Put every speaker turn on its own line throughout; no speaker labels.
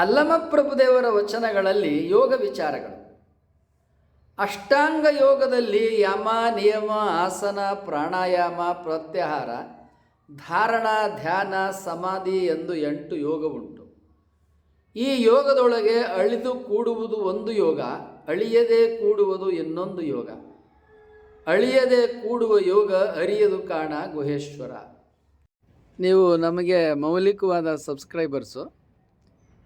ಅಲ್ಲಮ ಪ್ರಭುದೇವರ ವಚನಗಳಲ್ಲಿ ಯೋಗ ವಿಚಾರಗಳು. ಅಷ್ಟಾಂಗ ಯೋಗದಲ್ಲಿ ಯಮ, ನಿಯಮ, ಆಸನ, ಪ್ರಾಣಾಯಾಮ, ಪ್ರತ್ಯಾಹಾರ, ಧಾರಣ, ಧ್ಯಾನ, ಸಮಾಧಿ ಎಂದು ಎಂಟು ಯೋಗ ಉಂಟು ಈ ಯೋಗದೊಳಗೆ ಅಳಿದು ಕೂಡುವುದು ಒಂದು ಯೋಗ, ಅಳಿಯದೆ ಕೂಡುವುದು ಇನ್ನೊಂದು ಯೋಗ. ಅಳಿಯದೆ ಕೂಡುವ ಯೋಗ ಅರಿಯದು ಕಾಣ ಗುಹೇಶ್ವರ. ನೀವು ನಮಗೆ ಮೌಲಿಕವಾದ ಸಬ್ಸ್ಕ್ರೈಬರ್ಸು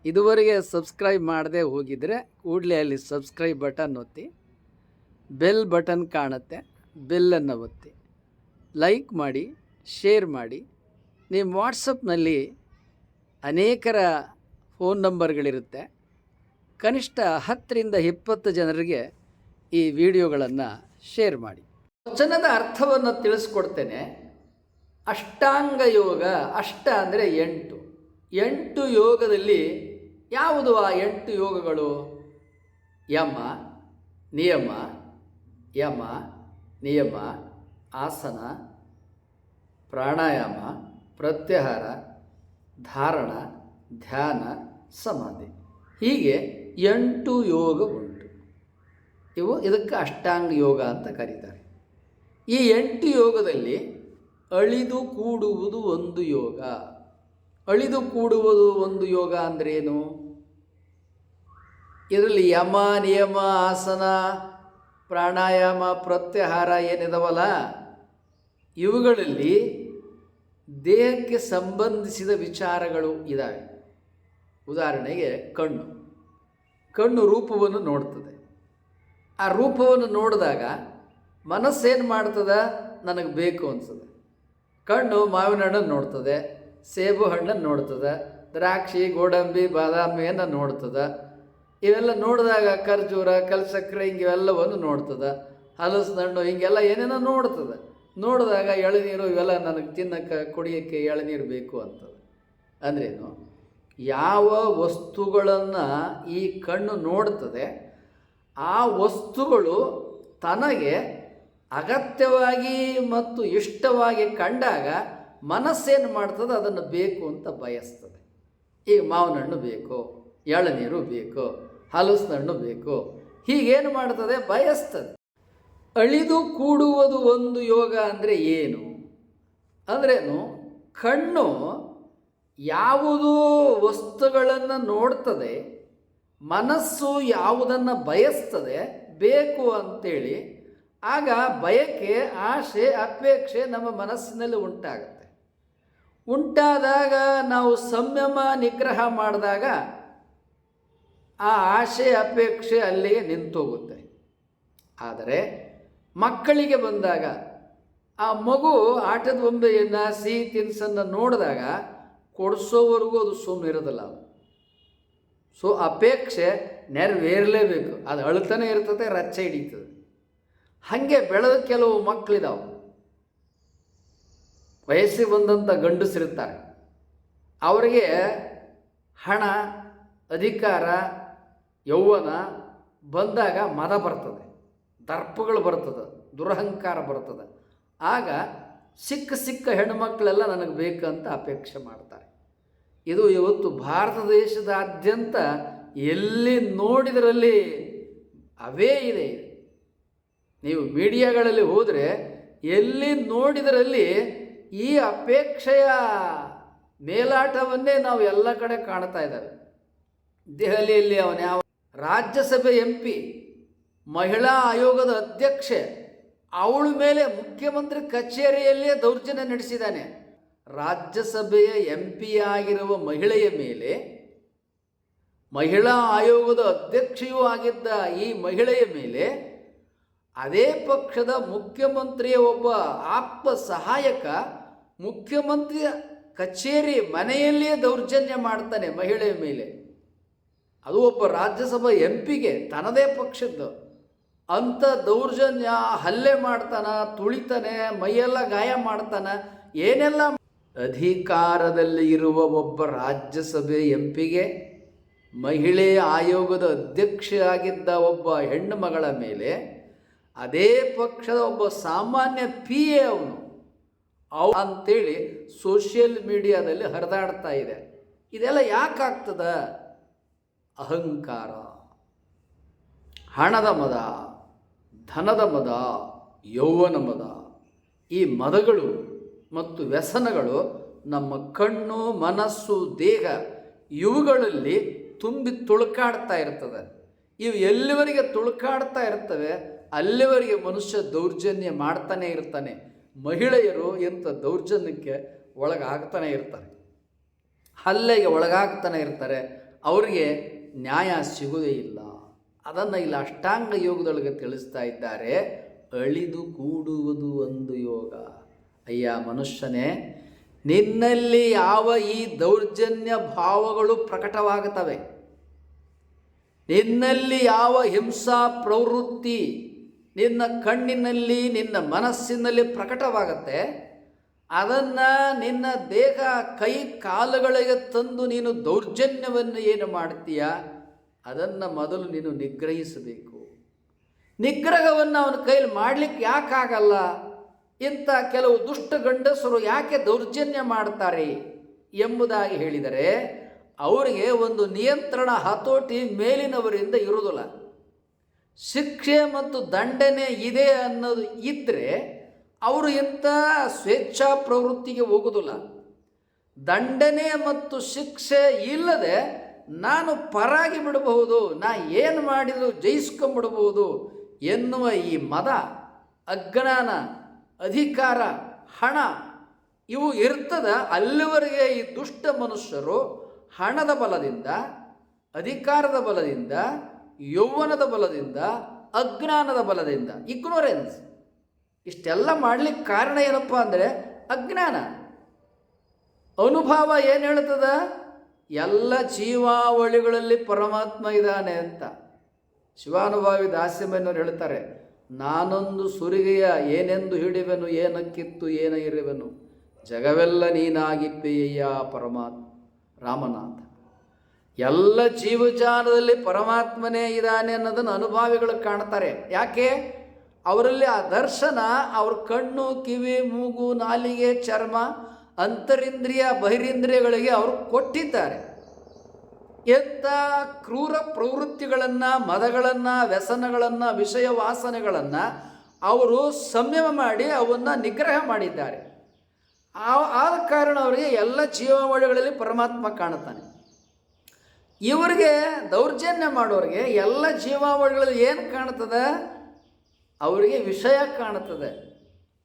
ಇದುವರೆಗೆ ಸಬ್ಸ್ಕ್ರೈಬ್ ಮಾಡದೆ ಹೋಗಿದರೆ ಕೂಡಲೇ ಅಲ್ಲಿ ಸಬ್ಸ್ಕ್ರೈಬ್ ಬಟನ್ ಒತ್ತಿ, ಬೆಲ್ ಬಟನ್ ಕಾಣುತ್ತೆ, ಬೆಲ್ಲನ್ನು ಒತ್ತಿ. ಲೈಕ್ ಮಾಡಿ, ಶೇರ್ ಮಾಡಿ. ನಿಮ್ಮ ವಾಟ್ಸಪ್ನಲ್ಲಿ ಅನೇಕರ ಫೋನ್ ನಂಬರ್ಗಳಿರುತ್ತೆ. ಕನಿಷ್ಠ ಹತ್ತರಿಂದ ಇಪ್ಪತ್ತು ಜನರಿಗೆ ಈ ವಿಡಿಯೋಗಳನ್ನು ಶೇರ್ ಮಾಡಿ. ವಚನದ ಅರ್ಥವನ್ನು ತಿಳಿಸ್ಕೊಡ್ತೇನೆ. ಅಷ್ಟಾಂಗ ಯೋಗ, ಅಷ್ಟ ಅಂದರೆ ಎಂಟು. ಎಂಟು ಯೋಗದಲ್ಲಿ ಯಾವುದು ಆ ಎಂಟು ಯೋಗಗಳು? ಯಮ, ನಿಯಮ ಯಮ, ನಿಯಮ, ಆಸನ, ಪ್ರಾಣಾಯಾಮ, ಪ್ರತ್ಯಾಹಾರ, ಧಾರಣ, ಧ್ಯಾನ, ಸಮಾಧಿ. ಹೀಗೆ ಎಂಟು ಯೋಗ ಉಂಟು ಇವು ಇದಕ್ಕೆ ಅಷ್ಟಾಂಗ ಯೋಗ ಅಂತ ಕರೀತಾರೆ. ಈ ಎಂಟು ಯೋಗದಲ್ಲಿ ಅಳಿದು ಕೂಡುವುದು ಒಂದು ಯೋಗ. ಅಳಿದು ಕೂಡುವುದು ಒಂದು ಯೋಗ ಅಂದ್ರೇನು? ಇದರಲ್ಲಿ ಯಮ, ನಿಯಮ, ಆಸನ, ಪ್ರಾಣಾಯಾಮ, ಪ್ರತ್ಯಾಹಾರ ಏನಿದಾವಲ್ಲ, ಇವುಗಳಲ್ಲಿ ದೇಹಕ್ಕೆ ಸಂಬಂಧಿಸಿದ ವಿಚಾರಗಳು ಇದ್ದಾವೆ ಉದಾಹರಣೆಗೆ ಕಣ್ಣು. ಕಣ್ಣು ರೂಪವನ್ನು ನೋಡ್ತದೆ. ಆ ರೂಪವನ್ನು ನೋಡಿದಾಗ ಮನಸ್ಸೇನು ಮಾಡ್ತದ? ನನಗೆ ಬೇಕು ಅನ್ಸದೆ ಕಣ್ಣು ಮಾವಿನ ಹಣ್ಣನ್ನು ನೋಡ್ತದೆ. ಸೇಬು ಹಣ್ಣನ್ನು ನೋಡ್ತದೆ, ದ್ರಾಕ್ಷಿ, ಗೋಡಂಬಿ ಬಾದಾಮಿಯನ್ನು ನೋಡ್ತದೆ. ಇವೆಲ್ಲ ನೋಡಿದಾಗ ಖರ್ಜೂರ ಕಲ್ಸಕ್ಕರೆ ಹಿಂಗೆ ಇವೆಲ್ಲವನ್ನು ನೋಡ್ತದೆ ಹಣ್ಣು ಹಿಂಗೆಲ್ಲ ಏನೇನೋ ನೋಡ್ತದೆ. ನೋಡಿದಾಗ ಎಳನೀರು ಇವೆಲ್ಲ ನನಗೆ ತಿನ್ನಕ್ಕೆ ಕುಡಿಯೋಕ್ಕೆ ಎಳನೀರು ಬೇಕು ಅಂತದೆ. ಅಂದ್ರೇನು? ಯಾವ ವಸ್ತುಗಳನ್ನು ಈ ಕಣ್ಣು ನೋಡ್ತದೆ, ಆ ವಸ್ತುಗಳು ತನಗೆ ಅಗತ್ಯವಾಗಿ ಮತ್ತು ಇಷ್ಟವಾಗಿ ಕಂಡಾಗ ಮನಸ್ಸೇನು ಮಾಡ್ತದೆ ಅದನ್ನು ಬೇಕು ಅಂತ ಬಯಸ್ತದೆ. ಈಗ ಮಾವಿನ ಹಣ್ಣು ಬೇಕು, ಎಳನೀರು ಬೇಕು ಹಲಸಿನ ಹಣ್ಣು ಬೇಕು, ಹೀಗೇನು ಮಾಡ್ತದೆ? ಬಯಸ್ತದೆ. ಅಳಿದು ಕೂಡುವುದು ಒಂದು ಯೋಗ ಅಂದರೆ ಏನು? ಅಂದ್ರೇನು, ಕಣ್ಣು ಯಾವುದೂ ವಸ್ತುಗಳನ್ನು ನೋಡ್ತದೆ, ಮನಸ್ಸು ಯಾವುದನ್ನು ಬಯಸ್ತದೆ, ಬೇಕು ಅಂತೇಳಿ, ಆಗ ಬಯಕೆ, ಆಶೆ, ಅಪೇಕ್ಷೆ ನಮ್ಮ ಮನಸ್ಸಿನಲ್ಲಿ ಉಂಟಾಗುತ್ತೆ. ಉಂಟಾದಾಗ ನಾವು ಸಂಯಮ ನಿಗ್ರಹ ಮಾಡಿದಾಗ ಆ ಆಶೆ ಅಪೇಕ್ಷೆ ಅಲ್ಲಿಗೆ ನಿಂತೋಗುತ್ತೆ. ಆದರೆ ಮಕ್ಕಳಿಗೆ ಬಂದಾಗ ಆ ಮಗು ಆಟದ ಬೊಂಬೆಯನ್ನು, ಸಿಹಿ ತಿನಿಸನ್ನು ನೋಡಿದಾಗ ಕೊಡಿಸೋವರೆಗೂ ಅದು ಸುಮ್ಮನೆ ಇರೋದಿಲ್ಲ ಅದು. ಸೊ ಅಪೇಕ್ಷೆ ನೆರವೇರಲೇಬೇಕು. ಅದು ಅಳ್ತನೇ ಇರ್ತದೆ, ರಚ್ಚೆ ಹಿಡಿತದೆ ಹಾಗೆ ಬೆಳೆದ ಕೆಲವು ಮಕ್ಕಳಿದಾವೆ ವಯಸ್ಸಿಗೆ ಬಂದಂಥ ಗಂಡಸರಿರ್ತಾರೆ ಅವರಿಗೆ ಹಣ, ಅಧಿಕಾರ, ಯೌವನ ಬಂದಾಗ ಮದ ಬರ್ತದೆ. ದರ್ಪಗಳು ಬರ್ತದೆ, ದುರಹಂಕಾರ ಬರ್ತದೆ. ಆಗ ಸಿಕ್ಕ ಸಿಕ್ಕ ಹೆಣ್ಣುಮಕ್ಕಳೆಲ್ಲ ನನಗೆ ಬೇಕಂತ ಅಪೇಕ್ಷೆ ಮಾಡ್ತಾರೆ. ಇದು ಇವತ್ತು ಭಾರತ ದೇಶದಾದ್ಯಂತ ಎಲ್ಲಿ ನೋಡಿದರಲ್ಲಿ ಅವೇ ಇದೆ. ನೀವು ಮೀಡಿಯಾಗಳಲ್ಲಿ ಹೋದರೆ ಎಲ್ಲಿ ನೋಡಿದರಲ್ಲಿ ಈ ಅಪೇಕ್ಷೆಯ ಮೇಲಾಟವನ್ನೇ ನಾವು ಎಲ್ಲ ಕಡೆ ಕಾಣ್ತಾ ಇದ್ದಾವೆ. ದೆಹಲಿಯಲ್ಲಿ ಅವನ ಯಾವ ರಾಜ್ಯಸಭೆ ಎಂ ಪಿ ಮಹಿಳಾ ಆಯೋಗದ ಅಧ್ಯಕ್ಷೆ, ಅವಳ ಮೇಲೆ ಮುಖ್ಯಮಂತ್ರಿ ಕಚೇರಿಯಲ್ಲಿಯೇ ದೌರ್ಜನ್ಯ ನಡೆಸಿದ್ದಾನೆ. ರಾಜ್ಯಸಭೆಯ ಎಂ ಆಗಿರುವ ಮಹಿಳೆಯ ಮೇಲೆ ಮಹಿಳಾ ಆಯೋಗದ ಅಧ್ಯಕ್ಷೆಯೂ ಆಗಿದ್ದ ಈ ಮಹಿಳೆಯ ಮೇಲೆ ಅದೇ ಪಕ್ಷದ ಮುಖ್ಯಮಂತ್ರಿಯ ಒಬ್ಬ ಆಪ್ತ ಸಹಾಯಕ ಮುಖ್ಯಮಂತ್ರಿಯ ಕಚೇರಿ ಮನೆಯಲ್ಲಿಯೇ ದೌರ್ಜನ್ಯ ಮಾಡ್ತಾನೆ ಮಹಿಳೆಯ ಮೇಲೆ. ಅದು ಒಬ್ಬ ರಾಜ್ಯಸಭಾ ಎಂ ಪಿಗೆ ತನ್ನದೇ ಪಕ್ಷದ್ದು. ಅಂಥ ದೌರ್ಜನ್ಯ ಹಲ್ಲೆ ಮಾಡ್ತಾನ, ತುಳಿತಾನೆ, ಮೈಯೆಲ್ಲ ಗಾಯ ಮಾಡ್ತಾನ, ಏನೆಲ್ಲ ಅಧಿಕಾರದಲ್ಲಿ ಇರುವ ಒಬ್ಬ ರಾಜ್ಯಸಭೆ ಎಂ ಪಿಗೆ ಮಹಿಳೆ ಆಯೋಗದ ಅಧ್ಯಕ್ಷೆಯಾಗಿದ್ದ ಒಬ್ಬ ಹೆಣ್ಣು ಮಗಳ ಮೇಲೆ ಅದೇ ಪಕ್ಷದ ಒಬ್ಬ ಸಾಮಾನ್ಯ ಪಿ ಎ ಅವನು. ಅವ ಅಂತೇಳಿ ಸೋಷಿಯಲ್ ಮೀಡಿಯಾದಲ್ಲಿ ಹರಿದಾಡ್ತಾ ಇದೆ. ಇದೆಲ್ಲ ಯಾಕಾಗ್ತದ ಅಹಂಕಾರ, ಹಣದ ಮದ, ಧನದ ಮದ, ಯೌವನ ಮದ. ಈ ಮದಗಳು ಮತ್ತು ವ್ಯಸನಗಳು ನಮ್ಮ ಕಣ್ಣು, ಮನಸ್ಸು, ದೇಹ ಇವುಗಳಲ್ಲಿ ತುಂಬಿ ತುಳುಕಾಡ್ತಾ ಇರ್ತದೆ. ಇವು ಎಲ್ಲಿವರೆಗೆ ತುಳುಕಾಡ್ತಾ ಇರ್ತವೆ? ಅಲ್ಲಿವರೆಗೆ ಮನುಷ್ಯ ದೌರ್ಜನ್ಯ ಮಾಡ್ತಾನೆ ಇರ್ತಾನೆ. ಮಹಿಳೆಯರು ಎಂಥ ದೌರ್ಜನ್ಯಕ್ಕೆ ಒಳಗಾಗ್ತಾನೆ ಇರ್ತಾರೆ. ಹಲ್ಲೆಗೆ ಒಳಗಾಗ್ತಾನೆ ಇರ್ತಾರೆ. ಅವರಿಗೆ ನ್ಯಾಯ ಸಿಗುವುದೇ ಇಲ್ಲ. ಅದನ್ನು ಇಲ್ಲಿ ಅಷ್ಟಾಂಗ ಯೋಗದೊಳಗೆ ತಿಳಿಸ್ತಾ ಇದ್ದಾರೆ. ಅಳಿದು ಕೂಡುವುದು ಒಂದು ಯೋಗ. ಅಯ್ಯ ಮನುಷ್ಯನೇ, ನಿನ್ನಲ್ಲಿ ಯಾವ ಈ ದೌರ್ಜನ್ಯ ಭಾವಗಳು ಪ್ರಕಟವಾಗುತ್ತವೆ? ನಿನ್ನಲ್ಲಿ ಯಾವ ಹಿಂಸಾ ಪ್ರವೃತ್ತಿ ನಿನ್ನ ಕಣ್ಣಿನಲ್ಲಿ, ನಿನ್ನ ಮನಸ್ಸಿನಲ್ಲಿ ಪ್ರಕಟವಾಗತ್ತೆ. ಅದನ್ನು ನಿನ್ನ ದೇಹ ಕೈ ಕಾಲುಗಳಿಗೆ ತಂದು ನೀನು ದೌರ್ಜನ್ಯವನ್ನು ಏನು ಮಾಡ್ತೀಯ? ಅದನ್ನು ಮೊದಲು ನೀನು ನಿಗ್ರಹಿಸಬೇಕು. ನಿಗ್ರಹವನ್ನು ಅವನ ಕೈಲಿ ಮಾಡಲಿಕ್ಕೆ ಯಾಕಾಗಲ್ಲ? ಇಂಥ ಕೆಲವು ದುಷ್ಟ ಗಂಡಸರು ಯಾಕೆ ದೌರ್ಜನ್ಯ ಮಾಡ್ತಾರೆ ಎಂಬುದಾಗಿ ಹೇಳಿದರೆ, ಅವರಿಗೆ ಒಂದು ನಿಯಂತ್ರಣ ಹತೋಟಿ ಮೇಲಿನವರಿಂದ ಇರುವುದಿಲ್ಲ. ಶಿಕ್ಷೆ ಮತ್ತು ದಂಡನೆ ಇದೆ ಅನ್ನೋದು ಇದ್ದರೆ ಅವರು ಎಂಥ ಸ್ವೇಚ್ಛಾ ಪ್ರವೃತ್ತಿಗೆ ಹೋಗೋದಿಲ್ಲ. ದಂಡನೆ ಮತ್ತು ಶಿಕ್ಷೆ ಇಲ್ಲದೆ ನಾನು ಪರಾಗಿ ಬಿಡಬಹುದು, ನಾ ಏನು ಮಾಡಿದರೂ ಜಯಿಸ್ಕೊಂಬಿಡ್ಬೋದು ಎನ್ನುವ ಈ ಮದ, ಅಜ್ಞಾನ, ಅಧಿಕಾರ, ಹಣ ಇವು ಇರ್ತದ ಅಲ್ಲಿವರೆಗೆ ಈ ದುಷ್ಟ ಮನುಷ್ಯರು ಹಣದ ಬಲದಿಂದ, ಅಧಿಕಾರದ ಬಲದಿಂದ ಯೌವನದ ಬಲದಿಂದ, ಅಜ್ಞಾನದ ಬಲದಿಂದ ಇಗ್ನೋರೆನ್ಸ್ ಇಷ್ಟೆಲ್ಲ ಮಾಡಲಿಕ್ಕೆ ಕಾರಣ ಏನಪ್ಪ ಅಂದರೆ ಅಜ್ಞಾನ. ಅನುಭವ ಏನು ಹೇಳ್ತದ ಎಲ್ಲ ಜೀವಾವಳಿಗಳಲ್ಲಿ ಪರಮಾತ್ಮ ಇದ್ದಾನೆ ಅಂತ. ಶಿವಾನುಭಾವಿ ದಾಸ್ಯಮನ್ನವರು ಹೇಳ್ತಾರೆ, ನಾನೊಂದು ಸುರಿಗೆಯ ಏನೆಂದು ಹಿಡಿವೆನು ಏನಕ್ಕಿತ್ತು ಏನ ಇರುವೆನು, ಜಗವೆಲ್ಲ ನೀನಾಗಿಪ್ಪೆಯ್ಯ ಪರಮಾತ್ಮ, ರಾಮನಾಥ. ಎಲ್ಲ ಜೀವಜಾಲದಲ್ಲಿ ಪರಮಾತ್ಮನೇ ಇದ್ದಾನೆ ಅನ್ನೋದನ್ನು ಅನುಭಾವಿಗಳು ಕಾಣ್ತಾರೆ. ಯಾಕೆ? ಅವರಲ್ಲಿ ಆ ದರ್ಶನ, ಅವ್ರ ಕಣ್ಣು, ಕಿವಿ, ಮೂಗು, ನಾಲಿಗೆ, ಚರ್ಮ, ಅಂತರಿಂದ್ರಿಯ, ಬಹಿರಿಂದ್ರಿಯಗಳಿಗೆ ಅವರು ಕೊಟ್ಟಿದ್ದಾರೆ. ಎಂಥ ಕ್ರೂರ ಪ್ರವೃತ್ತಿಗಳನ್ನು, ಮದಗಳನ್ನು, ವ್ಯಸನಗಳನ್ನು ವಿಷಯ ವಾಸನೆಗಳನ್ನು ಅವರು ಸಂಯಮ ಮಾಡಿ ಅವನ್ನು ನಿಗ್ರಹ ಮಾಡಿದ್ದಾರೆ. ಆ, ಆದ ಕಾರಣ ಅವರಿಗೆ ಎಲ್ಲ ಜೀವಾವಳಿಗಳಲ್ಲಿ ಪರಮಾತ್ಮ ಕಾಣುತ್ತಾನೆ. ಇವರಿಗೆ ದೌರ್ಜನ್ಯ ಮಾಡೋರಿಗೆ ಎಲ್ಲ ಜೀವಾವಳಿಗಳಲ್ಲಿ ಏನು ಕಾಣ್ತದೆ? ಅವರಿಗೆ ವಿಷಯ ಕಾಣ್ತದೆ.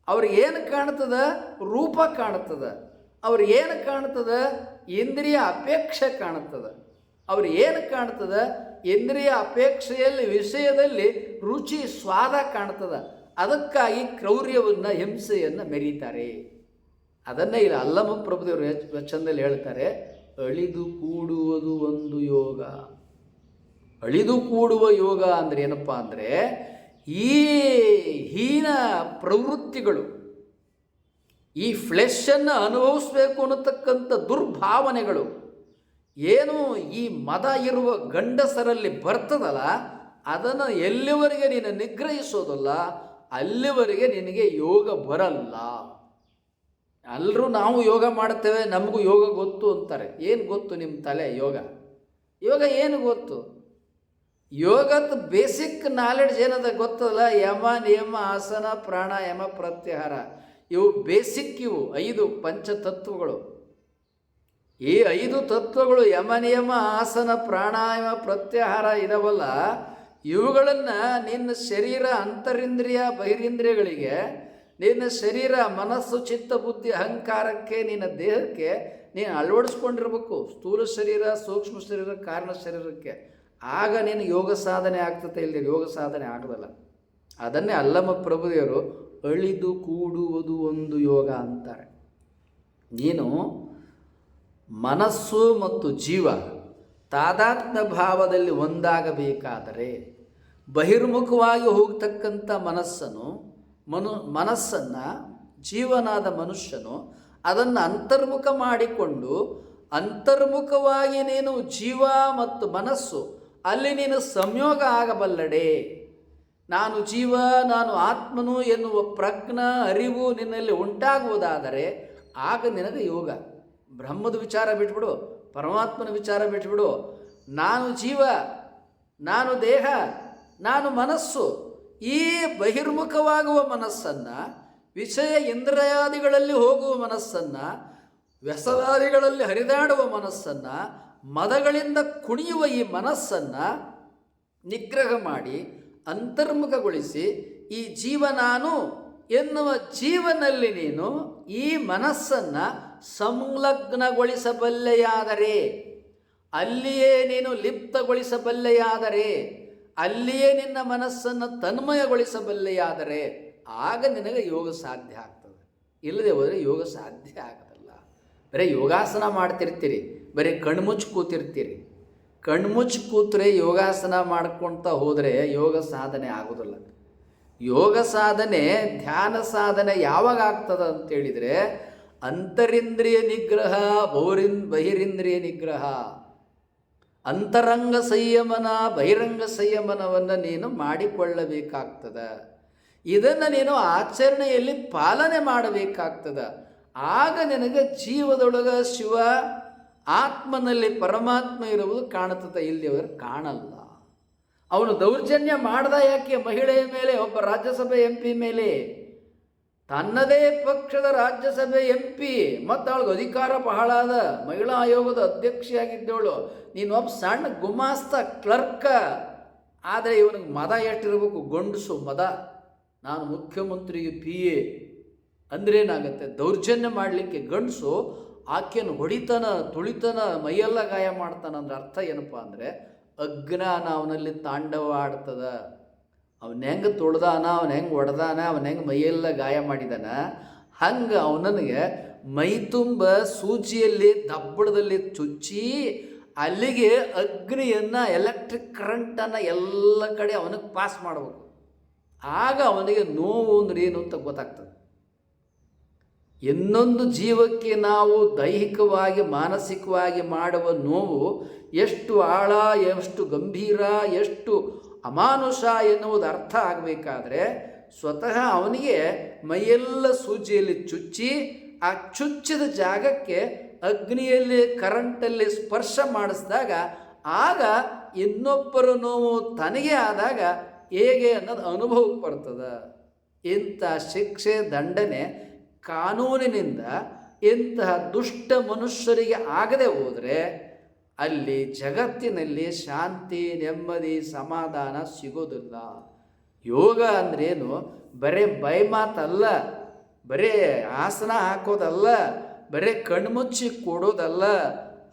ಅವ್ರಿಗೆ ಏನು ಕಾಣ್ತದೆ? ರೂಪ ಕಾಣ್ತದೆ. ಅವ್ರು ಏನು ಕಾಣ್ತದೆ? ಇಂದ್ರಿಯ ಅಪೇಕ್ಷೆ ಕಾಣುತ್ತದೆ ಅವ್ರು ಏನು ಕಾಣ್ತದೆ? ಇಂದ್ರಿಯ ಅಪೇಕ್ಷೆಯಲ್ಲಿ, ವಿಷಯದಲ್ಲಿ ರುಚಿ, ಸ್ವಾದ ಕಾಣ್ತದೆ. ಅದಕ್ಕಾಗಿ ಕ್ರೌರ್ಯವನ್ನು, ಹಿಂಸೆಯನ್ನು ಮೆರೀತಾರೆ. ಅದನ್ನೇ ಇಲ್ಲಿ ಅಲ್ಲಮ ಪ್ರಭುದೇವರು ಚಂದಲ್ಲಿ ಹೇಳ್ತಾರೆ. ಅಳಿದು ಕೂಡುವುದು ಒಂದು ಯೋಗ. ಅಳಿದು ಕೂಡುವ ಯೋಗ ಅಂದರೆ ಏನಪ್ಪ ಅಂದರೆ ಈ ಹೀನ ಪ್ರವೃತ್ತಿಗಳು, ಈ ಫ್ಲೆಶನ್ನು ಅನುಭವಿಸ್ಬೇಕು ಅನ್ನತಕ್ಕಂಥ ದುರ್ಭಾವನೆಗಳು ಏನು ಈ ಮದ ಇರುವ ಗಂಡಸರಲ್ಲಿ ಬರ್ತದಲ್ಲ, ಅದನ್ನು ಎಲ್ಲಿವರೆಗೆ ನೀನು ನಿಗ್ರಹಿಸೋದಲ್ಲ, ಅಲ್ಲಿವರೆಗೆ ನಿನಗೆ ಯೋಗ ಬರಲ್ಲ. ಎಲ್ಲರೂ ನಾವು ಯೋಗ ಮಾಡ್ತೇವೆ ನಮಗೂ ಯೋಗ ಗೊತ್ತು ಅಂತಾರೆ. ಏನು ಗೊತ್ತು ನಿಮ್ಮ ತಲೆ, ಯೋಗ? ಯೋಗ ಏನು ಗೊತ್ತು? ಯೋಗದ ಬೇಸಿಕ್ ನಾಲೆಡ್ಜ್ ಏನದ ಗೊತ್ತಲ್ಲ? ಯಮ, ನಿಯಮ, ಆಸನ ಪ್ರಾಣಾಯಾಮ ಪ್ರತ್ಯಾಹಾರ. ಇವು ಬೇಸಿಕ್ ಇವು, ಐದು ಪಂಚತತ್ವಗಳು. ಈ ಐದು ತತ್ವಗಳು ಯಮ, ನಿಯಮ, ಆಸನ ಪ್ರಾಣಾಯಾಮ ಪ್ರತ್ಯಾಹಾರ ಇದಾವಲ್ಲ, ಇವುಗಳನ್ನು ನಿನ್ನ ಶರೀರ ಅಂತರಿಂದ್ರಿಯ, ಬಹಿರಿಂದ್ರಿಯಗಳಿಗೆ ನಿನ್ನ ಶರೀರ, ಮನಸ್ಸು, ಚಿತ್ತ, ಬುದ್ಧಿ, ಅಹಂಕಾರಕ್ಕೆ, ನಿನ್ನ ದೇಹಕ್ಕೆ ನೀನು ಅಳವಡಿಸ್ಕೊಂಡಿರ್ಬೇಕು. ಸ್ಥೂಲ ಶರೀರ, ಸೂಕ್ಷ್ಮ ಶರೀರ, ಕಾರಣ ಶರೀರಕ್ಕೆ. ಆಗ ನೀನು ಯೋಗ ಸಾಧನೆ ಆಗ್ತದೆ. ಇಲ್ಲಿ ಯೋಗ ಸಾಧನೆ ಆಗೋದಲ್ಲ. ಅದನ್ನೇ ಅಲ್ಲಮ್ಮ ಪ್ರಭುದೇವರು ಅಳಿದು, ಕೂಡುವುದು ಒಂದು ಯೋಗ ಅಂತಾರೆ. ನೀನು ಮನಸ್ಸು ಮತ್ತು ಜೀವ ತಾದಾತ್ಮ್ಯ ಭಾವದಲ್ಲಿ ಒಂದಾಗಬೇಕಾದರೆ ಬಹಿರ್ಮುಖವಾಗಿ ಹೋಗ್ತಕ್ಕಂಥ ಮನಸ್ಸನ್ನು ಮನು ಮನಸ್ಸನ್ನು, ಜೀವನಾದ ಮನುಷ್ಯನು ಅದನ್ನು ಅಂತರ್ಮುಖ ಮಾಡಿಕೊಂಡು ಅಂತರ್ಮುಖವಾಗಿ ನೀನು ಜೀವ ಮತ್ತು ಮನಸ್ಸು, ಅಲ್ಲಿ ನೀನು ಸಂಯೋಗ ಆಗಬಲ್ಲಡೆ. ನಾನು ಜೀವ, ನಾನು ಆತ್ಮನು ಎನ್ನುವ ಪ್ರಜ್ಞ, ಅರಿವು ನಿನ್ನಲ್ಲಿ ಉಂಟಾಗುವುದಾದರೆ ಆಗ ನಿನಗೆ ಯೋಗ. ಬ್ರಹ್ಮದ ವಿಚಾರ ಬಿಟ್ಬಿಡು, ಪರಮಾತ್ಮನ ವಿಚಾರ ಬಿಟ್ಬಿಡು. ನಾನು ಜೀವ, ನಾನು ದೇಹ, ನಾನು ಮನಸ್ಸು ಈ ಬಹಿರ್ಮುಖವಾಗುವ ಮನಸ್ಸನ್ನು, ವಿಷಯ ಇಂದ್ರಯಾದಿಗಳಲ್ಲಿ ಹೋಗುವ ಮನಸ್ಸನ್ನು ವ್ಯಸನಾದಿಗಳಲ್ಲಿ ಹರಿದಾಡುವ ಮನಸ್ಸನ್ನು, ಮದಗಳಿಂದ ಕುಣಿಯುವ ಈ ಮನಸ್ಸನ್ನು ನಿಗ್ರಹ ಮಾಡಿ, ಅಂತರ್ಮುಖಗೊಳಿಸಿ ಈ ಜೀವ ನಾನು ಎನ್ನುವ ಜೀವನಲ್ಲಿ ನೀನು ಈ ಮನಸ್ಸನ್ನು ಸಂಲಗ್ನಗೊಳಿಸಬಲ್ಲೆಯಾದರೆ, ಅಲ್ಲಿಯೇ ನೀನು ಲಿಪ್ತಗೊಳಿಸಬಲ್ಲೆಯಾದರೆ ಅಲ್ಲಿಯೇ ನಿನ್ನ ಮನಸ್ಸನ್ನು ತನ್ಮಯಗೊಳಿಸಬಲ್ಲೆಯಾದರೆ ಆಗ ನಿನಗೆ ಯೋಗ ಸಾಧ್ಯ ಆಗ್ತದೆ. ಇಲ್ಲದೆ ಹೋದರೆ ಯೋಗ ಸಾಧ್ಯ ಆಗೋದಲ್ಲ. ಬರೀ ಯೋಗಾಸನ ಮಾಡ್ತಿರ್ತೀರಿ, ಬರೀ ಕಣ್ಮುಚ್ಚಿ ಕೂತಿರ್ತೀರಿ. ಕಣ್ಮುಚ್ಚಿ ಕೂತ್ರೆ ಯೋಗಾಸನ ಮಾಡ್ಕೊಳ್ತಾ ಹೋದರೆ ಯೋಗ ಸಾಧನೆ ಆಗೋದಿಲ್ಲ. ಯೋಗ ಸಾಧನೆ, ಧ್ಯಾನ ಸಾಧನೆ ಯಾವಾಗ ಆಗ್ತದೆ ಅಂತೇಳಿದರೆ ಅಂತರಿಂದ್ರಿಯ ನಿಗ್ರಹ ಬೌರಿನ್ ಬಹಿರಿಂದ್ರಿಯ ನಿಗ್ರಹ. ಅಂತರಂಗ ಸಂಯಮನ, ಬಹಿರಂಗ ಸಂಯಮನವನ್ನು ನೀನು ಮಾಡಿಕೊಳ್ಳಬೇಕಾಗ್ತದ. ಇದನ್ನು ನೀನು ಆಚರಣೆಯಲ್ಲಿ ಪಾಲನೆ ಮಾಡಬೇಕಾಗ್ತದೆ. ಆಗ ನಿನಗೆ ಜೀವದೊಳಗ ಶಿವ, ಆತ್ಮನಲ್ಲಿ ಪರಮಾತ್ಮ ಇರುವುದು ಕಾಣುತ್ತದೆ. ಇಲ್ಲಿಯವರು ಕಾಣಲ್ಲ. ಅವನು ದೌರ್ಜನ್ಯ ಮಾಡ್ದ ಯಾಕೆ? ಮಹಿಳೆಯ ಮೇಲೆ, ಒಬ್ಬ ರಾಜ್ಯಸಭೆ ಎಂ ಮೇಲೆ. ತನ್ನದೇ ಪಕ್ಷದ ರಾಜ್ಯಸಭೆ ಎಂ ಪಿ ಮತ್ತು ಅವಳಿಗೆ ಅಧಿಕಾರ ಬಹಳ ಅದ. ಮಹಿಳಾ ಆಯೋಗದ ಅಧ್ಯಕ್ಷೆಯಾಗಿದ್ದವಳು. ನೀನು ಒಬ್ಬ ಸಣ್ಣ ಗುಮಾಸ್ತ ಕ್ಲರ್ಕ. ಆದರೆ ಇವನಿಗೆ ಮದ ಎಷ್ಟಿರಬೇಕು? ಗಂಡಸು ಮದ. ನಾನು ಮುಖ್ಯಮಂತ್ರಿಗೆ ಪಿ ಎ. ಅಂದ್ರೇನಾಗತ್ತೆ? ದೌರ್ಜನ್ಯ ಮಾಡಲಿಕ್ಕೆ ಗಂಡಸು ಆಕೆಯನ್ನು ಹೊಡಿತನ, ತುಳಿತನ, ಮೈಯೆಲ್ಲ ಗಾಯ ಮಾಡ್ತಾನ ಅಂದ್ರೆ ಅರ್ಥ ಏನಪ್ಪ ಅಂದರೆ ಅಜ್ಞಾನ ಅವನಲ್ಲಿ ತಾಂಡವ ಆಡ್ತದ. ಅವನ ಹೆಂಗೆ ತೊಳ್ದಾನ, ಅವನ ಹೆಂಗೆ ಒಡ್ದಾನ, ಅವನ ಹೆಂಗೆ ಮೈಯೆಲ್ಲ ಗಾಯ ಮಾಡಿದಾನ, ಹಂಗೆ ಅವನಿಗೆ ಮೈ ತುಂಬ ಸೂಜಿಯಲ್ಲಿ ದಬ್ಬಡದಲ್ಲಿ ಚುಚ್ಚಿ ಅಲ್ಲಿಗೆ ಅಗ್ನಿಯನ್ನು ಎಲೆಕ್ಟ್ರಿಕ್ ಕರೆಂಟನ್ನು ಎಲ್ಲ ಕಡೆ ಅವನಿಗೆ ಪಾಸ್ ಮಾಡಬೇಕು. ಆಗ ಅವನಿಗೆ ನೋವು ಅಂದ್ರೆ ಏನು ಅಂತ ಗೊತ್ತಾಗ್ತದೆ. ಇನ್ನೊಂದು ಜೀವಕ್ಕೆ ನಾವು ದೈಹಿಕವಾಗಿ, ಮಾನಸಿಕವಾಗಿ ಮಾಡುವ ನೋವು ಎಷ್ಟು ಆಳ, ಎಷ್ಟು ಗಂಭೀರ, ಎಷ್ಟು ಅಮಾನುಷ ಎನ್ನುವುದು ಅರ್ಥ ಆಗಬೇಕಾದ್ರೆ ಸ್ವತಃ ಅವನಿಗೆ ಮೈಯೆಲ್ಲ ಸೂಜಿಯಲ್ಲಿ ಚುಚ್ಚಿ ಆ ಚುಚ್ಚಿದ ಜಾಗಕ್ಕೆ ಅಗ್ನಿಯಲ್ಲಿ, ಕರೆಂಟಲ್ಲಿ ಸ್ಪರ್ಶ ಮಾಡಿಸಿದಾಗ ಆಗ ಇನ್ನೊಬ್ಬರ ನೋವು ತನಗೆ ಆದಾಗ ಹೇಗೆ ಅನ್ನೋದು ಅನುಭವಕ್ಕೆ ಬರ್ತದೆ ಇಂಥ ಶಿಕ್ಷೆ, ದಂಡನೆ ಕಾನೂನಿನಿಂದ ಇಂತಹ ದುಷ್ಟ ಮನುಷ್ಯರಿಗೆ ಆಗದೆ ಹೋದರೆ ಅಲ್ಲಿ ಜಗತ್ತಿನಲ್ಲಿ ಶಾಂತಿ, ನೆಮ್ಮದಿ, ಸಮಾಧಾನ ಸಿಗೋದಿಲ್ಲ. ಯೋಗ ಅಂದ್ರೇನು? ಬರೇ ಬೈ ಮಾತಲ್ಲ, ಬರೇ ಆಸನ ಹಾಕೋದಲ್ಲ, ಬರೇ ಕಣ್ಮುಚ್ಚಿ ಕೊಡೋದಲ್ಲ,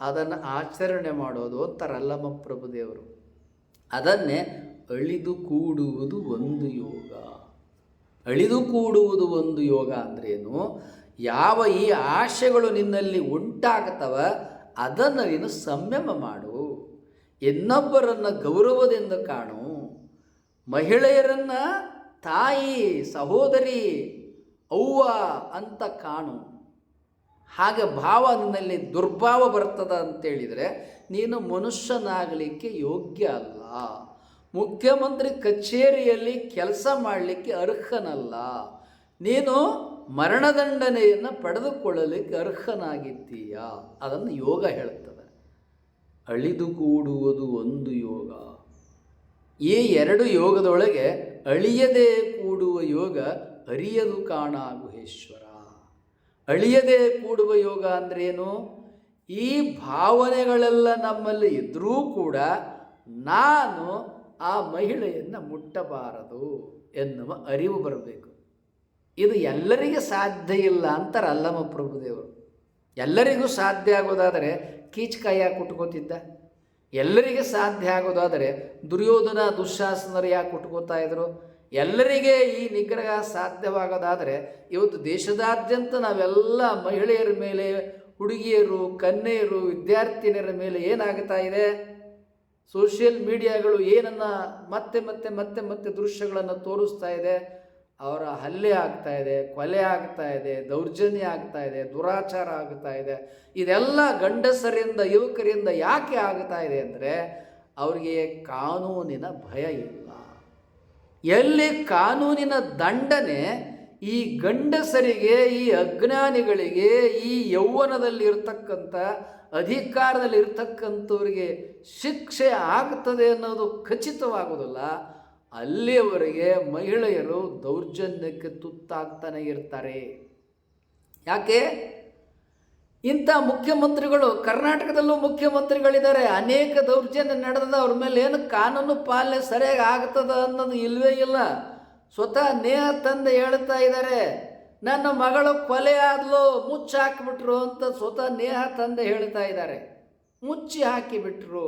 ಅದನ್ನು ಆಚರಣೆ ಮಾಡೋದು ಅಂತಾರಲ್ಲ ಮಪ್ರಭುದೇವರು ಅದನ್ನೇ ಅಳಿದು ಕೂಡುವುದು ಒಂದು ಯೋಗ. ಅಳಿದು ಕೂಡುವುದು ಒಂದು ಯೋಗ ಅಂದ್ರೇನು? ಯಾವ ಈ ಆಶೆಗಳು ನಿನ್ನಲ್ಲಿ ಉಂಟಾಗ್ತವ ಅದನ್ನು ನೀನು ಸಂಯಮ ಮಾಡು. ಇನ್ನೊಬ್ಬರನ್ನು ಗೌರವದಿಂದ ಕಾಣು. ಮಹಿಳೆಯರನ್ನು ತಾಯಿ, ಸಹೋದರಿ, ಅವ್ವ ಅಂತ ಕಾಣು. ಹಾಗೆ ಭಾವ ನಿನ್ನಲ್ಲಿ ದುರ್ಭಾವ ಬರ್ತದ ಅಂತೇಳಿದರೆ ನೀನು ಮನುಷ್ಯನಾಗಲಿಕ್ಕೆ ಯೋಗ್ಯ ಅಲ್ಲ. ಮುಖ್ಯಮಂತ್ರಿ ಕಚೇರಿಯಲ್ಲಿ ಕೆಲಸ ಮಾಡಲಿಕ್ಕೆ ಅರ್ಹನಲ್ಲ. ನೀನು ಮರಣದಂಡನೆಯನ್ನು ಪಡೆದುಕೊಳ್ಳಲಿಕ್ಕೆ ಅರ್ಹನಾಗಿದ್ದೀಯ? ಅದನ್ನು ಯೋಗ ಹೇಳ್ತದೆ. ಅಳಿದು ಕೂಡುವುದು ಒಂದು ಯೋಗ. ಈ ಎರಡು ಯೋಗದೊಳಗೆ ಅಳಿಯದೆ ಕೂಡುವ ಯೋಗ ಅರಿಯದು ಕಾಣಾಗುಹೇಶ್ವರ. ಅಳಿಯದೆ ಕೂಡುವ ಯೋಗ ಅಂದ್ರೇನು? ಈ ಭಾವನೆಗಳೆಲ್ಲ ನಮ್ಮಲ್ಲಿ ಇದ್ದರೂ ಕೂಡ ನಾನು ಆ ಮಹಿಳೆಯನ್ನು ಮುಟ್ಟಬಾರದು ಎನ್ನುವ ಅರಿವು ಬರಬೇಕು. ಇದು ಎಲ್ಲರಿಗೆ ಸಾಧ್ಯ ಇಲ್ಲ ಅಂತಾರೆ ಅಲ್ಲಮ್ಮ ಪ್ರಭುದೇವರು. ಎಲ್ಲರಿಗೂ ಸಾಧ್ಯ ಆಗೋದಾದರೆ ಕೀಚಕಾಯಿ ಯಾಕೆ ಕುಟ್ಕೋತಿದ್ದ. ಎಲ್ಲರಿಗೆ ಸಾಧ್ಯ ಆಗೋದಾದರೆ ದುರ್ಯೋಧನ ದುಶ್ಯಾಸನರು ಯಾಕೆ ಕುಟ್ಕೋತಾ ಇದ್ರು? ಎಲ್ಲರಿಗೆ ಈ ನಿಗ್ರಹ ಸಾಧ್ಯವಾಗೋದಾದರೆ ಇವತ್ತು ದೇಶದಾದ್ಯಂತ ನಾವೆಲ್ಲ ಮಹಿಳೆಯರ ಮೇಲೆ, ಹುಡುಗಿಯರು ಕನ್ನೆಯರು ವಿದ್ಯಾರ್ಥಿನಿಯರ ಮೇಲೆ ಏನಾಗ್ತಾ ಇದೆ? ಸೋಷಿಯಲ್ ಮೀಡಿಯಾಗಳು ಏನನ್ನು ಮತ್ತೆ ಮತ್ತೆ ಮತ್ತೆ ಮತ್ತೆ ದೃಶ್ಯಗಳನ್ನು ತೋರಿಸ್ತಾ ಇದೆ. ಅವರ ಹಲ್ಲೆ ಆಗ್ತಾ ಇದೆ, ಕೊಲೆ ಆಗ್ತಾ ಇದೆ, ದೌರ್ಜನ್ಯ ಆಗ್ತಾ ಇದೆ, ದುರಾಚಾರ ಆಗ್ತಾ ಇದೆ. ಇದೆಲ್ಲ ಗಂಡಸರಿಂದ, ಯುವಕರಿಂದ ಯಾಕೆ ಆಗ್ತಾ ಇದೆ ಅಂದರೆ ಅವರಿಗೆ ಕಾನೂನಿನ ಭಯ ಇಲ್ಲ. ಎಲ್ಲಿ ಕಾನೂನಿನ ದಂಡನೆ ಈ ಗಂಡಸರಿಗೆ, ಈ ಅಜ್ಞಾನಿಗಳಿಗೆ, ಈ ಯೌವನದಲ್ಲಿ ಇರ್ತಕ್ಕಂಥ ಅಧಿಕಾರದಲ್ಲಿ ಇರ್ತಕ್ಕಂಥವ್ರಿಗೆ ಶಿಕ್ಷೆ ಆಗ್ತದೆ ಅನ್ನೋದು ಖಚಿತವಾಗೋದಿಲ್ಲ. ಅಲ್ಲಿಯವರೆಗೆ ಮಹಿಳೆಯರು ದೌರ್ಜನ್ಯಕ್ಕೆ ತುತ್ತಾಗ್ತಾನೆ ಇರ್ತಾರೆ. ಯಾಕೆ? ಇಂಥ ಮುಖ್ಯಮಂತ್ರಿಗಳು, ಕರ್ನಾಟಕದಲ್ಲೂ ಮುಖ್ಯಮಂತ್ರಿಗಳಿದ್ದಾರೆ. ಅನೇಕ ದೌರ್ಜನ್ಯ ನಡೆದ ಅವ್ರ ಮೇಲೆ ಏನು ಕಾನೂನು ಪಾಲನೆ ಸರಿಯಾಗಿ ಆಗ್ತದ ಅನ್ನೋದು ಇಲ್ಲವೇ ಇಲ್ಲ. ಸ್ವತಃ ನೇಹ ತಂದೆ ಹೇಳ್ತಾ ಇದ್ದಾರೆ, ನನ್ನ ಮಗಳು ಕೊಲೆ ಆದ್ಲು ಮುಚ್ಚಿ ಹಾಕಿಬಿಟ್ರು ಅಂತ ಸ್ವತಃ ನೇಹ ತಂದೆ ಹೇಳ್ತಾ ಇದ್ದಾರೆ. ಮುಚ್ಚಿ ಹಾಕಿಬಿಟ್ರು.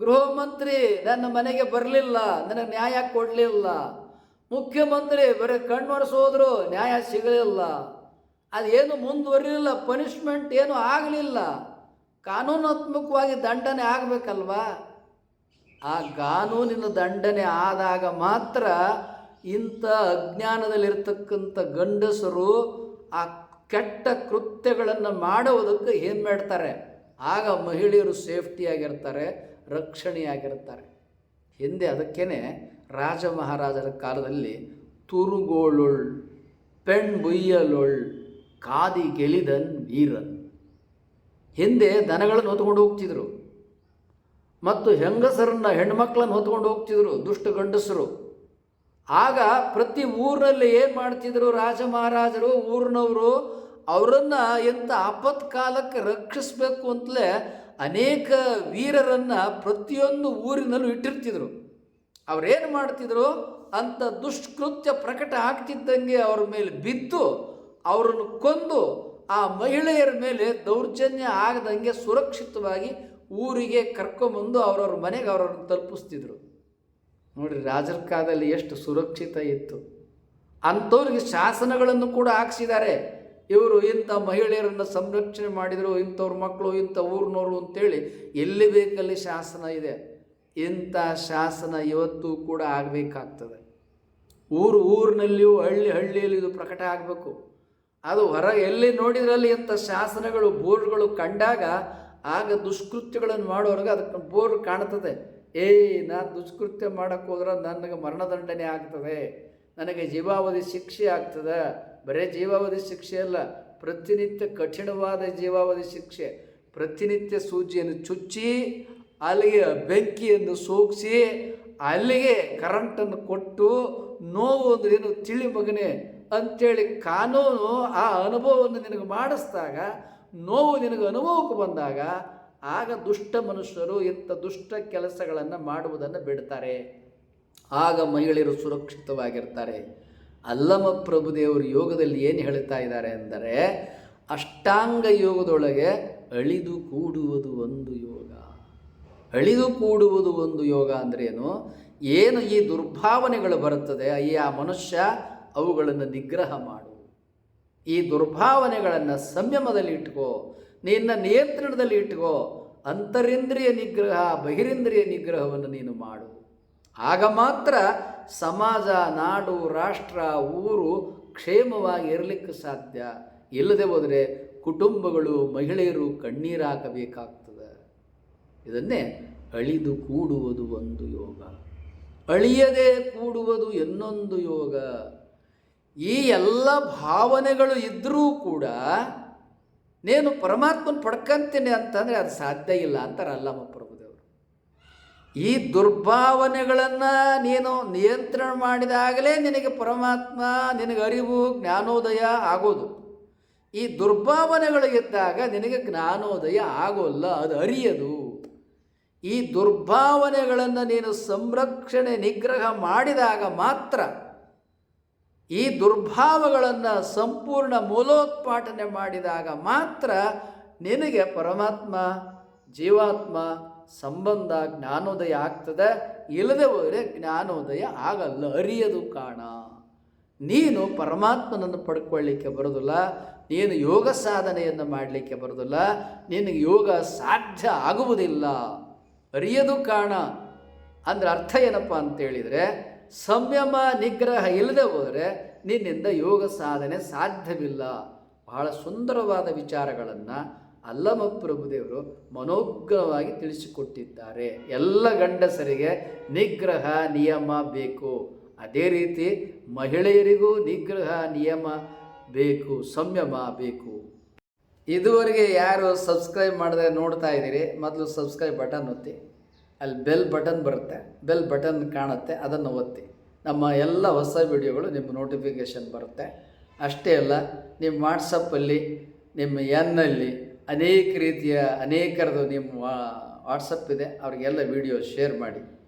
ಗೃಹ ಮಂತ್ರಿ ನನ್ನ ಮನೆಗೆ ಬರಲಿಲ್ಲ, ನನಗೆ ನ್ಯಾಯ ಕೊಡಲಿಲ್ಲ. ಮುಖ್ಯಮಂತ್ರಿ, ಬರೀ ಕಣ್ಣೊರೆಸೋದ್ರು ನ್ಯಾಯ ಸಿಗಲಿಲ್ಲ. ಅದೇನು ಮುಂದುವರಿಲಿಲ್ಲ ಪನಿಷ್ಮೆಂಟ್ ಏನು ಆಗಲಿಲ್ಲ. ಕಾನೂನಾತ್ಮಕವಾಗಿ ದಂಡನೆ ಆಗಬೇಕಲ್ವಾ? ಆ ಕಾನೂನಿನ ದಂಡನೆ ಆದಾಗ ಮಾತ್ರ ಇಂಥ ಅಜ್ಞಾನದಲ್ಲಿರ್ತಕ್ಕಂಥ ಗಂಡಸರು ಆ ಕೆಟ್ಟ ಕೃತ್ಯಗಳನ್ನು ಮಾಡುವುದಕ್ಕೆ ಏನು ಮಾಡ್ತಾರೆ ಆಗ ಮಹಿಳೆಯರು ಸೇಫ್ಟಿಯಾಗಿರ್ತಾರೆ. ರಕ್ಷಣೆಯಾಗಿರ್ತಾರೆ ಹಿಂದೆ ಅದಕ್ಕೇ ರಾಜ ಮಹಾರಾಜರ ಕಾಲದಲ್ಲಿ ತುರುಗೋಳುಳ್ ಪೆಣ್ ಬುಯ್ಯಲೊಳ್ ಕಾದಿ ಗೆಳಿದನ್ ವೀರನ್ ಹಿಂದೆ ದನಗಳನ್ನು ಹೊತ್ಕೊಂಡು ಹೋಗ್ತಿದ್ರು. ಮತ್ತು ಹೆಂಗಸರನ್ನ ಹೆಣ್ಮಕ್ಳನ್ನು ಹೊತ್ಕೊಂಡು ಹೋಗ್ತಿದ್ರು, ದುಷ್ಟ ಗಂಡಸರು. ಆಗ ಪ್ರತಿ ಊರಿನಲ್ಲಿ ಏನು ಮಾಡ್ತಿದ್ರು ರಾಜ ಮಹಾರಾಜರು ಊರಿನವರು, ಅವರನ್ನು ಎಂಥ ಆಪತ್ಕಾಲಕ್ಕೆ ರಕ್ಷಿಸಬೇಕು ಅಂತಲೇ ಅನೇಕ ವೀರರನ್ನು ಪ್ರತಿಯೊಂದು ಊರಿನಲ್ಲೂ ಇಟ್ಟಿರ್ತಿದ್ರು. ಅವರೇನು ಮಾಡ್ತಿದ್ರು? ಅಂಥ ದುಷ್ಕೃತ್ಯ ಪ್ರಕಟ ಆಗ್ತಿದ್ದಂಗೆ ಅವರ ಮೇಲೆ ಬಿದ್ದು ಅವರನ್ನು ಕೊಂದು ಆ ಮಹಿಳೆಯರ ಮೇಲೆ ದೌರ್ಜನ್ಯ ಆಗದಂಗೆ ಸುರಕ್ಷಿತವಾಗಿ ಊರಿಗೆ ಕರ್ಕೊಂಬಂದು ಅವ್ರವ್ರ ಮನೆಗೆ ಅವ್ರವ್ರನ್ನ ತಲುಪಿಸ್ತಿದ್ರು. ನೋಡಿ ರಾಜರ ಕಾಲದಲ್ಲಿ ಎಷ್ಟು ಸುರಕ್ಷಿತ ಇತ್ತು. ಅಂಥವ್ರಿಗೆ ಶಾಸನಗಳನ್ನು ಕೂಡ ಹಾಕ್ಸಿದ್ದಾರೆ. ಇವರು ಇಂಥ ಮಹಿಳೆಯರನ್ನು ಸಂರಕ್ಷಣೆ ಮಾಡಿದರು, ಇಂಥವ್ರ ಮಕ್ಕಳು, ಇಂಥ ಊರಿನವರು ಅಂತೇಳಿ ಎಲ್ಲಿ ಬೇಕಲ್ಲಿ ಶಾಸನ ಇದೆ. ಇಂಥ ಶಾಸನ ಇವತ್ತು ಕೂಡ ಆಗಬೇಕಾಗ್ತದೆ. ಊರು ಊರಿನಲ್ಲಿಯೂ ಹಳ್ಳಿ ಹಳ್ಳಿಯಲ್ಲಿ ಇದು ಪ್ರಕಟ ಆಗಬೇಕು. ಅದು ಹೊರ ಎಲ್ಲಿ ನೋಡಿದ್ರಲ್ಲಿ ಇಂಥ ಶಾಸನಗಳು, ಬೋರ್ಡ್ಗಳು ಕಂಡಾಗ ಆಗ ದುಷ್ಕೃತ್ಯಗಳನ್ನು ಮಾಡೋರ್ಗೆ ಅದಕ್ಕೆ ಬೋರ್ಡ್ ಕಾಣ್ತದೆ. ಏಯ್ ನಾ ದುಷ್ಕೃತ್ಯ ಮಾಡೋಕ್ಕೋದ್ರೆ ನನಗೆ ಮರಣದಂಡನೆ ಆಗ್ತದೆ. ನನಗೆ ಜೀವಾವಧಿ ಶಿಕ್ಷೆ ಆಗ್ತದೆ. ಬರೇ ಜೀವಾವಧಿ ಶಿಕ್ಷೆ ಅಲ್ಲ, ಪ್ರತಿನಿತ್ಯ ಕಠಿಣವಾದ ಜೀವಾವಧಿ ಶಿಕ್ಷೆ. ಪ್ರತಿನಿತ್ಯ ಸೂಜಿಯನ್ನು ಚುಚ್ಚಿ, ಅಲ್ಲಿಗೆ ಬೆಂಕಿಯನ್ನು ಸೋಗಿಸಿ ಅಲ್ಲಿಗೆ ಕರೆಂಟನ್ನು ಕೊಟ್ಟು, ನೋವು ಅಂದ್ರೆ ಏನು ತಿಳಿ ಮಗನೇ ಅಂಥೇಳಿ ಕಾನೂನು ಆ ಅನುಭವವನ್ನು ನಿನಗೆ ಮಾಡಿಸಿದಾಗ, ನೋವು ನಿನಗೆ ಅನುಭವಕ್ಕೆ ಬಂದಾಗ, ಆಗ ದುಷ್ಟ ಮನುಷ್ಯರು ಇಂಥ ದುಷ್ಟ ಕೆಲಸಗಳನ್ನು ಮಾಡುವುದನ್ನು ಬಿಡ್ತಾರೆ. ಆಗ ಮಹಿಳೆಯರು ಸುರಕ್ಷಿತವಾಗಿರ್ತಾರೆ. ಅಲ್ಲಮ ಪ್ರಭುದೇವರು ಯೋಗದಲ್ಲಿ ಏನು ಹೇಳ್ತಾ ಇದ್ದಾರೆ ಅಂದರೆ, ಅಷ್ಟಾಂಗ ಯೋಗದೊಳಗೆ ಅಳಿದು ಕೂಡುವುದು ಒಂದು ಯೋಗ. ಅಳಿದು ಕೂಡುವುದು ಒಂದು ಯೋಗ ಅಂದ್ರೇನು ಏನು ಈ ದುರ್ಭಾವನೆಗಳು ಬರುತ್ತದೆ, ಈ ಆ ಮನುಷ್ಯ ಅವುಗಳನ್ನು ನಿಗ್ರಹ ಮಾಡು. ಈ ದುರ್ಭಾವನೆಗಳನ್ನು ಸಂಯಮದಲ್ಲಿ ಇಟ್ಕೋ, ನಿನ್ನ ನಿಯಂತ್ರಣದಲ್ಲಿ ಇಟ್ಕೋ, ಅಂತರಿಂದ್ರಿಯ ನಿಗ್ರಹ, ಬಹಿರಿಂದ್ರಿಯ ನಿಗ್ರಹವನ್ನು ನೀನು ಮಾಡು. ಆಗ ಮಾತ್ರ ಸಮಾಜ, ನಾಡು, ರಾಷ್ಟ್ರ, ಊರು ಕ್ಷೇಮವಾಗಿ ಇರಲಿಕ್ಕೆ ಸಾಧ್ಯ. ಇಲ್ಲದೆ ಹೋದರೆ ಕುಟುಂಬಗಳು ಮಹಿಳೆಯರು ಕಣ್ಣೀರಾಕಬೇಕಾಗ್ತದೆ ಇದನ್ನೇ ಅಳಿದು ಕೂಡುವುದು ಒಂದು ಯೋಗ. ಅಳಿಯದೆ ಕೂಡುವುದು ಇನ್ನೊಂದು ಯೋಗ. ಈ ಎಲ್ಲ ಭಾವನೆಗಳು ಇದ್ದರೂ ಕೂಡ, ನೀನು ಪರಮಾತ್ಮನ ಪಡ್ಕಂತೀನಿ ಅಂತಂದರೆ ಅದು ಸಾಧ್ಯ ಇಲ್ಲ ಅಂತಾರೆ ಅಲ್ಲಮ್ಮ ಪ್ರಭುದೇವರು ಈ ದುರ್ಭಾವನೆಗಳನ್ನು ನೀನು ನಿಯಂತ್ರಣ ಮಾಡಿದಾಗಲೇ ನಿನಗೆ ಪರಮಾತ್ಮ ನಿನಗೆ ಅರಿವು, ಜ್ಞಾನೋದಯ ಆಗೋದು. ಈ ದುರ್ಭಾವನೆಗಳು ಇದ್ದಾಗ ನಿನಗೆ ಜ್ಞಾನೋದಯ ಆಗೋಲ್ಲ, ಅದು ಅರಿಯದು. ಈ ದುರ್ಭಾವನೆಗಳನ್ನು ನೀನು ಸಂರಕ್ಷಣೆ, ನಿಗ್ರಹ ಮಾಡಿದಾಗ ಮಾತ್ರ ಈ ದುರ್ಭಾವಗಳನ್ನು ಸಂಪೂರ್ಣ ಮೂಲೋತ್ಪಾಟನೆ ಮಾಡಿದಾಗ ಮಾತ್ರ ನಿನಗೆ ಪರಮಾತ್ಮ, ಜೀವಾತ್ಮ ಸಂಬಂಧ ಜ್ಞಾನೋದಯ ಆಗ್ತದೆ. ಇಲ್ಲದೆ ಹೋದರೆ ಜ್ಞಾನೋದಯ ಆಗಲ್ಲ. ಅರಿಯದು ಕಾಣ ನೀನು ಪರಮಾತ್ಮನನ್ನು ಪಡ್ಕೊಳ್ಳಿಕ್ಕೆ ಬರೋದಿಲ್ಲ. ನೀನು ಯೋಗ ಸಾಧನೆಯನ್ನು ಮಾಡಲಿಕ್ಕೆ ಬರೋದಿಲ್ಲ. ನಿನಗೆ ಯೋಗ ಸಾಧ್ಯ ಆಗುವುದಿಲ್ಲ. ಅರಿಯದು ಕಾಣ ಅಂದ್ರೆ ಅರ್ಥ ಏನಪ್ಪ ಅಂತೇಳಿದರೆ, ಸಂಯಮ ನಿಗ್ರಹ ಇಲ್ಲದೆ ಹೋದರೆ ನಿನ್ನಿಂದ ಯೋಗ ಸಾಧನೆ ಸಾಧ್ಯವಿಲ್ಲ. ಬಹಳ ಸುಂದರವಾದ ವಿಚಾರಗಳನ್ನು ಅಲ್ಲಮ ಪ್ರಭುದೇವರು ಮನೋಗ್ರವಾಗಿ ತಿಳಿಸಿಕೊಟ್ಟಿದ್ದಾರೆ. ಎಲ್ಲ ಗಂಡಸರಿಗೆ ನಿಗ್ರಹ ನಿಯಮ ಬೇಕು. ಅದೇ ರೀತಿ ಮಹಿಳೆಯರಿಗೂ ನಿಗ್ರಹ ನಿಯಮ ಬೇಕು, ಸಂಯಮ ಬೇಕು. ಇದುವರೆಗೆ ಯಾರು ಸಬ್ಸ್ಕ್ರೈಬ್ ಮಾಡಿದ್ರೆ ನೋಡ್ತಾ ಇದ್ದೀರಿ, ಮೊದಲು ಸಬ್ಸ್ಕ್ರೈಬ್ ಬಟನ್ ಒತ್ತಿ. ಅಲ್ಲಿ ಬೆಲ್ ಬಟನ್ ಬರುತ್ತೆ, ಬೆಲ್ ಬಟನ್ ಕಾಣುತ್ತೆ, ಅದನ್ನು ಒತ್ತಿ. ನಮ್ಮ ಎಲ್ಲ ಹೊಸ ವಿಡಿಯೋಗಳು ನಿಮ್ಮ ನೋಟಿಫಿಕೇಷನ್ ಬರುತ್ತೆ. ಅಷ್ಟೇ ಅಲ್ಲ, ನಿಮ್ಮ ವಾಟ್ಸಪ್ಪಲ್ಲಿ ನಿಮ್ಮ ಎನ್ನಲ್ಲಿ ಅನೇಕ ರೀತಿಯ ಅನೇಕರದು ನಿಮ್ಮ ವಾಟ್ಸಪ್ ಇದೆ ಅವರಿಗೆಲ್ಲ ವಿಡಿಯೋ ಶೇರ್ ಮಾಡಿ.